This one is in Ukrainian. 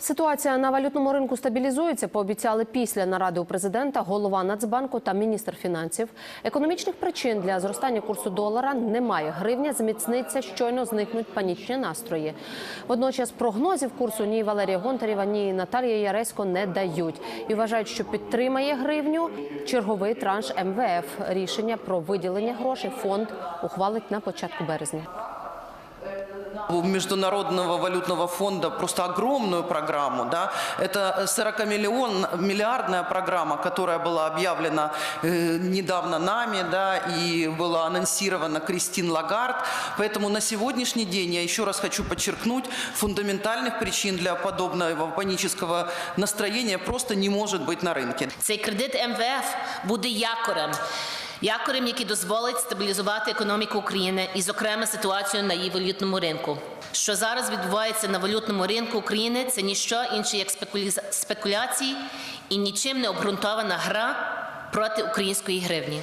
Ситуація на валютному ринку стабілізується. Пообіцяли після наради у президента, голова Нацбанку та міністр фінансів. Економічних причин для зростання курсу долара немає. Гривня зміцниться, щойно зникнуть панічні настрої. Водночас прогнозів курсу ні Валерія Гонтарєва, ні Наталія Яресько не дають і вважають, що підтримає гривню черговий транш МВФ. Рішення про виділення грошей фонд ухвалить на початку березня. У Международного валютного фонда просто огромную программу. Да? Это 40 миллион, миллиардная программа, которая была объявлена э, недавно нами да, и была анонсирована Кристин Лагард. Поэтому на сегодняшний день, я еще раз хочу подчеркнуть, фундаментальных причин для подобного панического настроения просто не может быть на рынке. Цей кредит МВФ буде якорем. Якорем, який дозволить стабілізувати економіку України і, зокрема, ситуацію на її валютному ринку. Що зараз відбувається на валютному ринку України, це ніщо інше, як спекуляції і нічим не обґрунтована гра проти української гривні.